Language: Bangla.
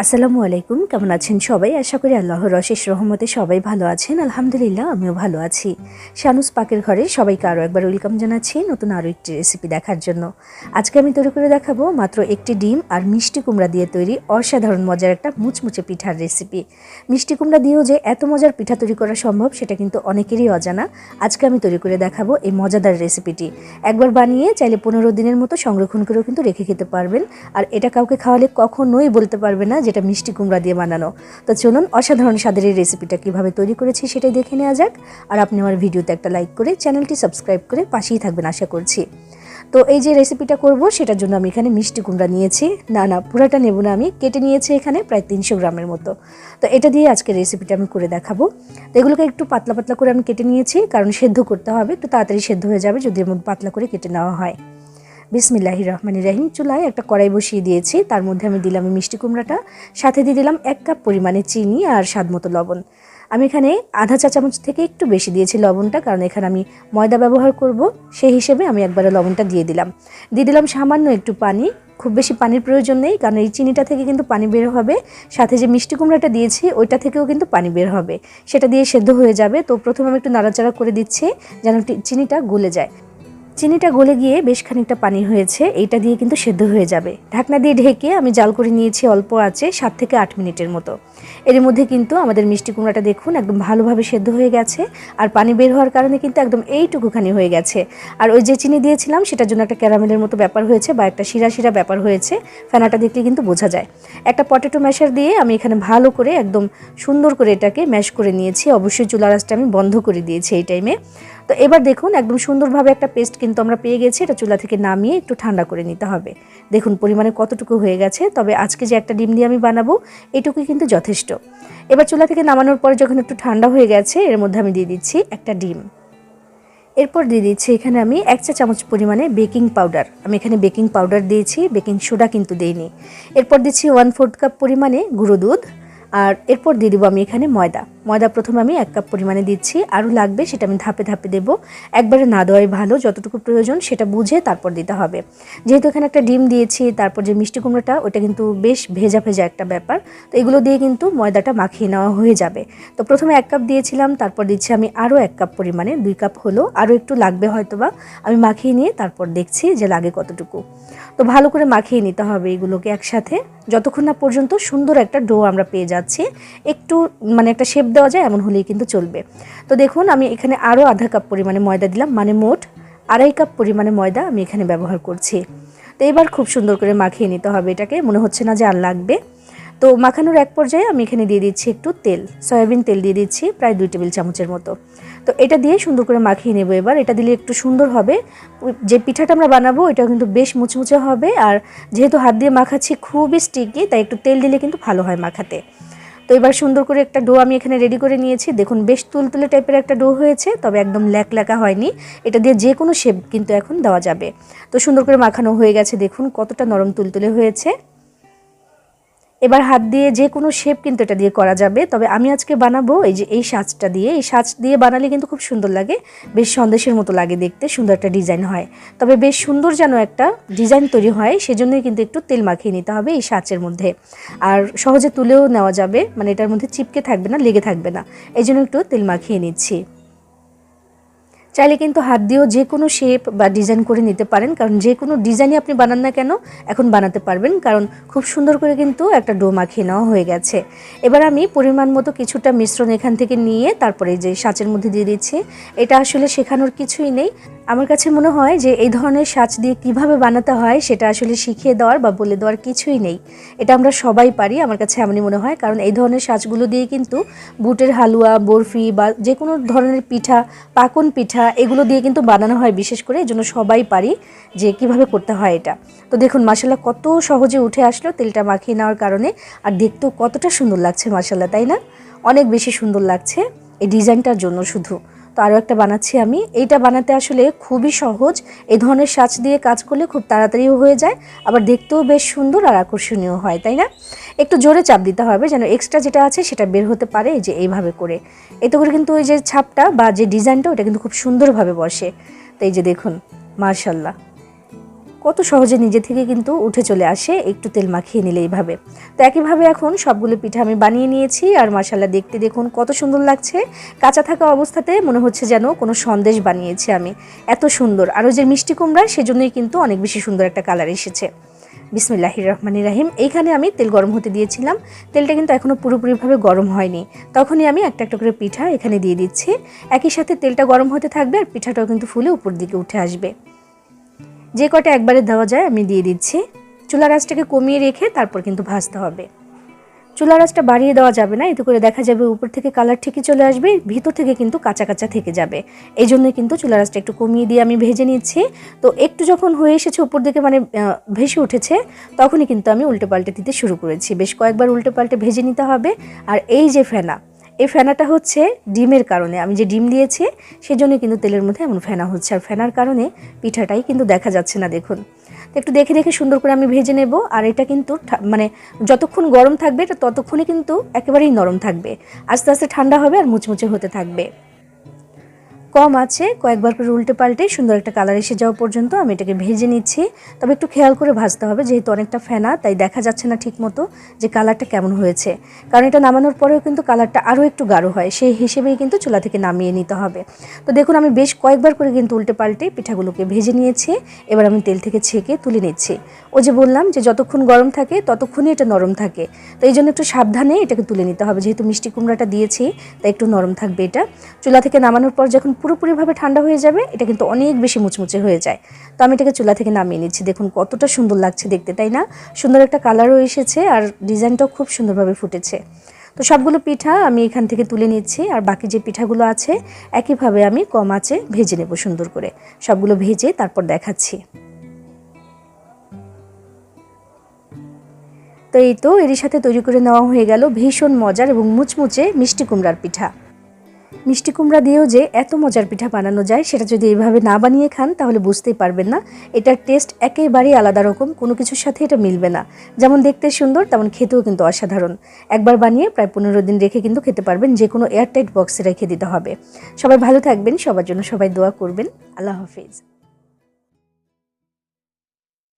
আসসালামু আলাইকুম, কেমন আছেন সবাই? আশা করি আল্লাহর অশেষ রহমতে সবাই ভালো আছেন। আলহামদুলিল্লাহ, আমিও ভালো আছি। শানুস পাকের ঘরে সবাইকে আরও একবার ওয়েলকাম জানাচ্ছি নতুন আরও একটি রেসিপি দেখার জন্য। আজকে আমি তৈরি করে দেখাবো মাত্র একটি ডিম আর মিষ্টি কুমড়া দিয়ে তৈরি অসাধারণ মজার একটা মুচমুচে পিঠার রেসিপি মিষ্টি কুমড়া দিয়েও যে এত মজার পিঠা তৈরি করা সম্ভব, সেটা কিন্তু অনেকেরই অজানা। আজকে আমি তৈরি করে দেখাবো এই মজাদার রেসিপিটি একবার বানিয়ে চাইলে পনেরো দিনের মতো সংরক্ষণ করেও কিন্তু রেখে খেতে পারবেন। আর এটা কাউকে খাওয়ালে কখনোই বলতে পারবে না যেটা মিষ্টি কুমড়া দিয়ে বানানো। তো চলুন অসাধারণ স্বাদের এই রেসিপিটা কীভাবে তৈরি করেছি সেটাই দেখে নেওয়া যাক। আর আপনি আমার ভিডিওতে একটা লাইক করে চ্যানেলটি সাবস্ক্রাইব করে পাশেই থাকবেন আশা করছি। তো এই যে রেসিপিটা করব, সেটার জন্য আমি এখানে মিষ্টি কুমড়া নিয়েছি। না না, পুরাটা নেব না আমি, কেটে নিয়েছি এখানে প্রায় তিনশো গ্রামের মতো। তো এটা দিয়ে আজকে রেসিপিটা আমি করে দেখাবো। তো এগুলোকে একটু পাতলা পাতলা করে আমি কেটে নিয়েছি, কারণ সেদ্ধ করতে হবে একটু তাড়াতাড়ি সেদ্ধ হয়ে যাবে যদি এমন পাতলা করে কেটে নেওয়া হয়। বিসমিল্লাহি রহমান রাহিম। চুলায় একটা কড়াই বসিয়ে দিয়েছি। তার মধ্যে আমি দিলাম মিষ্টি কুমড়াটা। সাথে দিয়ে দিলাম এক কাপ পরিমাণে চিনি আর স্বাদ মতো লবণ। আমি এখানে আধা চা চামচ থেকে একটু বেশি দিয়েছি লবণটা, কারণ এখানে আমি ময়দা ব্যবহার করব। সেই হিসেবে আমি একবারে লবণটা দিয়ে দিলাম। দিয়ে দিলাম সামান্য একটু পানি। খুব বেশি পানির প্রয়োজন নেই, কারণ এই চিনিটা থেকে কিন্তু পানি বের হবে। সাথে যে মিষ্টি কুমড়াটা দিয়েছি, ওইটা থেকেও কিন্তু পানি বের হবে। সেটা দিয়ে সেদ্ধ হয়ে যাবে। তো প্রথমে আমি একটু নাড়াচাড়া করে দিচ্ছি, যেন চিনিটা গলে যায়। চিনিটা গলে গিয়ে বেশ খানিকটা পানি হয়েছে, এইটা দিয়ে কিন্তু সেদ্ধ হয়ে যাবে। ঢাকনা দিয়ে ঢেকে আমি জাল করে নিয়েছি, অল্প আছে, সাত থেকে আট মিনিটের মতো। এর মধ্যে কিন্তু আমাদের মিষ্টি কুমড়াটা দেখুন, একদম ভালোভাবে সেদ্ধ হয়ে গেছে, আর পানি বের হওয়ার কারণে কিন্তু একদম এইটুকুখানি হয়ে গেছে। আর ওই যে চিনি দিয়েছিলাম, সেটার জন্য একটা ক্যারামেলের মতো ব্যাপার হয়েছে, বা একটা শিরা শিরা ব্যাপার হয়েছে, ফেনাটা দেখলে কিন্তু বোঝা যায়। একটা পটেটো ম্যাশার দিয়ে আমি এখানে ভালো করে, একদম সুন্দর করে এটাকে ম্যাশ করে নিয়েছি, অবশ্যই চুলা রাসটা আমি বন্ধ করে দিয়েছি এই টাইমে। তো এবার দেখুন, একদম সুন্দরভাবে একটা পেস্ট কিন্তু আমরা পেয়ে গেছি, এটা চুলা থেকে নামিয়ে একটু ঠান্ডা করে নিতে হবে। দেখুন, পরিমাণে কতটুকু হয়ে গেছে, তবে আজকে যে একটা ডিম দিয়ে আমি বানাবো, এটুকুই কিন্তু যথেষ্ট। এবার চুলা থেকে নামানোর পরে যখন একটু ঠান্ডা হয়ে গেছে, এর মধ্যে আমি দিয়ে দিচ্ছি একটা ডিম। এরপর দিয়ে দিচ্ছি এখানে আমি এক চা চামচ পরিমাণে বেকিং পাউডার। আমি এখানে বেকিং পাউডার দিয়েছি, বেকিং সোডা কিন্তু দেইনি। এরপর দিচ্ছি ওয়ান ফোর্থ কাপ পরিমাণে গুঁড়ো দুধ, আর এরপর দিয়ে দেবো আমি এখানে ময়দা। ময়দা প্রথমে আমি এক কাপ পরিমাণে দিচ্ছি। আরও লাগবে সেটা আমি ধাপে ধাপে দেব। একবারে না দেওয়াই ভালো, যতটুকু প্রয়োজন সেটা বুঝে তারপর দিতে হবে। যেহেতু এখানে একটা ডিম দিয়েছি, তারপর যে মিষ্টি কুমড়োটা ওটা কিন্তু বেশ ভেজা ভেজা একটা ব্যাপার। তো এগুলো দিয়ে কিন্তু ময়দাটা মাখিয়ে নেওয়া হয়ে যাবে। তো প্রথমে এক কাপ দিয়েছিলাম, তারপর দিচ্ছি আমি আরও এক কাপ পরিমাণে, দুই কাপ হলো। আরও একটু লাগবে হয়তো বা আমি মাখিয়ে নিয়ে তারপর দেখছি যে লাগে কতটুকু। তো ভালো করে মাখিয়ে নিতে হবে এগুলোকে একসাথে। যতক্ষণ না পর্যন্ত সুন্দর একটা ডো আমরা পেয়ে যাচ্ছি। একটু মানে একটা শেপ দেওয়া যায়, এমন হলেই কিন্তু চলবে। তো দেখুন, আমি এখানে আরও আধা কাপ পরিমাণে ময়দা দিলাম। মানে মোট আড়াই কাপ পরিমাণে ময়দা আমি এখানে ব্যবহার করছি। তো এবার খুব সুন্দর করে মাখিয়ে নিতে হবে এটাকে। মনে হচ্ছে না যে আর লাগবে। তো মাখানোর এক পর্যায়ে আমি এখানে দিয়ে দিচ্ছি একটু তেল। সয়াবিন তেল দিয়ে দিচ্ছি প্রায় দুই টেবিল চামচের মতো। তো এটা দিয়ে সুন্দর করে মাখিয়ে নেব এবার। এটা দিলে একটু সুন্দর হবে। যে পিঠাটা আমরা বানাবো এটা কিন্তু বেশ মুচমুচে হবে। আর যেহেতু হাত দিয়ে মাখাচ্ছি, খুবই স্টিকি তাই একটু তেল দিলে কিন্তু ভালো হয় মাখাতে। এবার সুন্দর করে একটা ডো আমি এখানে রেডি করে নিয়েছি। দেখুন, বেশ তুলতুলে টাইপের একটা ডো হয়েছে, তবে একদম ল্যাক ল্যাকা হয়নি। এটা দিয়ে যে কোনো শেপ কিন্তু এখন দেওয়া যাবে। তো সুন্দর করে মাখানো হয়ে গেছে, দেখুন, কতটা নরম তুলতুলে হয়েছে। এবার হাত দিয়ে যে কোনো শেপ কিন্তু এটা দিয়ে করা যাবে। তবে আমি আজকে বানাবো এই যে এই সাজটা দিয়ে। এই সাজ দিয়ে বানালে কিন্তু খুব সুন্দর লাগে। বেশ সন্দেশের মতো লাগে দেখতে, সুন্দর একটা ডিজাইন হয়। তবে বেশ সুন্দর যেন একটা ডিজাইন তৈরি হয়, সেজন্যই কিন্তু একটু তেল মাখিয়ে নিতে হবে এই সাঁচের মধ্যে। আর সহজে তুলেও নেওয়া যাবে মানে এটার মধ্যে চিপকে থাকবে না, লেগে থাকবে না। এই জন্য একটু তেল মাখিয়ে নিচ্ছি। চাইলে কিন্তু হাত দিয়েও যে কোনো শেপ বা ডিজাইন করে নিতে পারেন। কারণ যে কোনো ডিজাইনই আপনি বানান না কেন, এখন বানাতে পারবেন। কারণ খুব সুন্দর করে কিন্তু একটা ডো মাখিয়ে নেওয়া হয়ে গেছে। এবার আমি পরিমাণ মতো কিছুটা মিশ্রণ এখান থেকে নিয়ে তারপরে যে সাঁচের মধ্যে দিয়ে দিচ্ছি। এটা আসলে শেখানোর কিছুই নেই। আমার কাছে মনে হয় যে এই ধরনের সাজ দিয়ে কীভাবে বানাতে হয়, সেটা আসলে শিখিয়ে দেওয়ার বা বলে দেওয়ার কিছুই নেই। এটা আমরা সবাই পারি, আমার কাছে এমনই মনে হয়। কারণ এই ধরনের সাজগুলো দিয়ে কিন্তু বুটের হালুয়া, বরফি বা যে কোনো ধরনের পিঠা, পাকন পিঠা এগুলো দিয়ে কিন্তু বানানো হয় বিশেষ করে, এই জন্য সবাই পারি যে কীভাবে করতে হয় এটা। তো দেখুন মাসাল্লাহ কত সহজে উঠে আসলো তেলটা মাখিয়ে নেওয়ার কারণে, আর দেখতেও কতটা সুন্দর লাগছে মাসাল্লাহ তাই না? অনেক বেশি সুন্দর লাগছে এই ডিজাইনটার জন্য শুধু। তো আরও একটা বানাচ্ছি আমি। এইটা বানাতে আসলে খুবই সহজ। এই ধরনের সাজ দিয়ে কাজ করলে খুব তাড়াতাড়িও হয়ে যায়, আবার দেখতেও বেশ সুন্দর আর আকর্ষণীয় হয়, তাই না? একটু জোরে চাপ দিতে হবে যেন এক্সট্রা যেটা আছে সেটা বের হতে পারে যে এইভাবে করে। এতে করে কিন্তু ওই যে ছাপটা বা যে ডিজাইনটা, ওটা কিন্তু খুব সুন্দরভাবে বসে। তো এই যে দেখুন মার্শাল্লাহ কত সহজে নিজে থেকে কিন্তু উঠে চলে আসে, একটু তেল মাখিয়ে নিলে এইভাবে তো একইভাবে এখন সবগুলো পিঠা আমি বানিয়ে নিয়েছি আর মশালা দেখতে দেখুন কত সুন্দর লাগছে। কাঁচা থাকা অবস্থাতে মনে হচ্ছে যেন কোনো সন্দেশ বানিয়েছি আমি। এত সুন্দর। আর ওই যে মিষ্টি কুমড়া, সেজন্যই কিন্তু অনেক বেশি সুন্দর একটা কালার এসেছে। বিসমিল্লাহির রহমান রাহিম। এইখানে আমি তেল গরম হতে দিয়েছিলাম। তেলটা কিন্তু এখনও পুরোপুরিভাবে গরম হয়নি। তখনই আমি একটা একটা করে পিঠা এখানে দিয়ে দিচ্ছি। একই সাথে তেলটা গরম হতে থাকবে আর পিঠাটাও কিন্তু ফুলে উপর দিকে উঠে আসবে। যে কটা একবারে দেওয়া যায় আমি দিয়ে দিচ্ছি। চুলা রাসটাকে কমিয়ে রেখে তারপর কিন্তু ভাজতে হবে। চুলা রাসটা বাড়িয়ে দেওয়া যাবে না, এতে করে দেখা যাবে উপর থেকে কালার ঠিকই চলে আসবে, ভিতর থেকে কিন্তু কাঁচা কাঁচা থেকে যাবে। এই জন্য কিন্তু চুলা রাসটা একটু কমিয়ে দিয়ে আমি ভেজে নিচ্ছি। তো একটু যখন হয়ে এসেছে উপর দিকে মানে ভেসে উঠেছে, তখনই কিন্তু আমি উল্টে পাল্টে দিতে শুরু করেছি। বেশ কয়েকবার উল্টে পাল্টে ভেজে নিতে হবে। আর এই যে ফেনা এই ফেনাটা হচ্ছে ডিমের কারণে। আমি যে ডিম দিয়েছি সেজন্য কিন্তু তেলের মধ্যে এমন ফেনা হচ্ছে। আর ফেনার কারণে পিঠাটাই কিন্তু দেখা যাচ্ছে না, দেখুন। একটু দেখে দেখে সুন্দর করে আমি ভেজে নেব। আর এটা কিন্তু মানে যতক্ষণ গরম থাকবে, এটা ততক্ষণই কিন্তু একেবারেই নরম থাকবে। আস্তে আস্তে ঠান্ডা হবে আর মুচমুচে হতে থাকবে। কম আছে, কয়েকবার করে উল্টে পাল্টে সুন্দর একটা কালার এসে যাওয়া পর্যন্ত আমি এটাকে ভেজে নিচ্ছি। তবে একটু খেয়াল করে ভাজতে হবে, যেহেতু অনেকটা ফেনা, তাই দেখা যাচ্ছে না ঠিক মতো যে কালারটা কেমন হয়েছে। কারণ এটা নামানোর পরেও কিন্তু কালারটা আরও একটু গাঢ় হয়, সেই হিসেবেই কিন্তু চুলা থেকে নামিয়ে নিতে হবে। তো দেখুন, আমি বেশ কয়েকবার করে কিন্তু উল্টে পাল্টে পিঠাগুলোকে ভেজে নিয়েছি, এবার আমি তেল থেকে ছেঁকে তুলে নিচ্ছি। ও যে বললাম যে যতক্ষণ গরম থাকে, ততক্ষণই এটা নরম থাকে। তো এই জন্য একটু সাবধানে এটাকে তুলে নিতে হবে, যেহেতু মিষ্টি কুমড়াটা দিয়েছি, তাই একটু নরম থাকবে এটা। চুলা থেকে নামানোর পর যখন পুরোপুরিভাবে ঠান্ডা হয়ে যাবে, এটা কিন্তু অনেক বেশি মুচমুচে হয়ে যায়। তো আমি এটাকে চুলা থেকে নামিয়ে নিচ্ছি। দেখুন কতটা সুন্দর লাগছে দেখতে, তাই না? সুন্দর একটা কালারও এসেছে আর ডিজাইনটাও খুব সুন্দরভাবে ফুটেছে। তো সবগুলো পিঠা আমি এখান থেকে তুলে নিচ্ছি আর বাকি যে পিঠাগুলো আছে, একইভাবে আমি কম আঁচে ভেজে নেব সুন্দর করে। সবগুলো ভেজে তারপর দেখাচ্ছি। তো এই তো এরই সাথে তৈরি করে নেওয়া হয়ে গেল ভীষণ মজার এবং মুচমুচে মিষ্টি কুমড়ার পিঠা। মিষ্টি কুমড়া দিয়েও যে এত মজার পিঠা বানানো যায়, সেটা যদি এইভাবে না বানিয়ে খান, তাহলে বুঝতেই পারবেন না। এটার টেস্ট একেবারেই আলাদা রকম, কোনো কিছুর সাথে এটা মিলবে না। যেমন দেখতে সুন্দর, তেমন খেতেও কিন্তু অসাধারণ। একবার বানিয়ে প্রায় পনেরো দিন রেখে কিন্তু খেতে পারবেন যে কোনো এয়ারটাইট বক্সে রেখে দিতে হবে। সবাই ভালো থাকবেন, সবার জন্য সবাই দোয়া করবেন। আল্লাহ হাফিজ।